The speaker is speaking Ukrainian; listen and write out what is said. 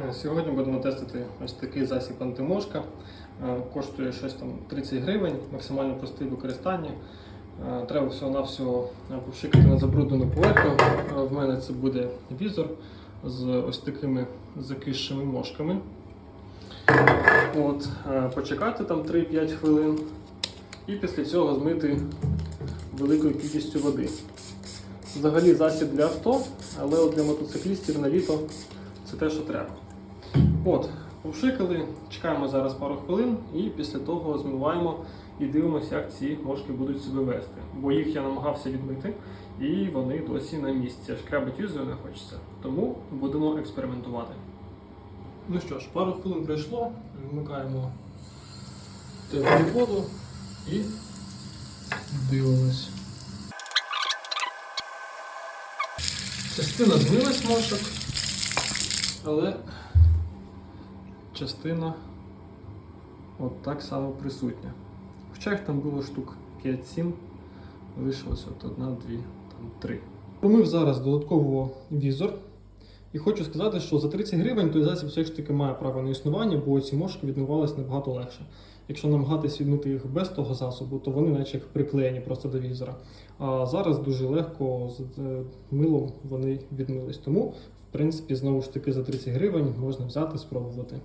Е, Сьогодні будемо тестити ось такий засіб антимошка. Е, Коштує щось там 30 гривень, максимально простий в використанні. Е, Треба всього-навсього е, на забруднену поверхню. В мене це буде візор з ось такими закисшими мошками. От, почекати там 3-5 хвилин і після цього змити великою кількістю води. Взагалі засіб для авто, але для мотоциклістів на літо це те, що треба. От, повшикали, чекаємо зараз пару хвилин і після того змиваємо і дивимося, як ці мошки будуть себе вести. Бо їх я намагався відмити, і вони досі на місці. Шкрябать юзою не хочеться. Тому будемо експериментувати. Ну що ж, пару хвилин пройшло, вмикаємо теплу воду і дивимось. Частина змилась мошок, але частина от так само присутня. Хоча їх там було штук 5-7, лишилось от одна, дві, там три. Промив зараз додатково візор. І хочу сказати, що за 30 гривень той засіб все ж таки має право на існування, бо ці мошки відмивались набагато легше. Якщо намагатись відмити їх без того засобу, то вони наче як приклеєні просто до візора. А зараз дуже легко з милом вони відмились. Тому, в принципі, знову ж таки за 30 гривень можна взяти спробувати.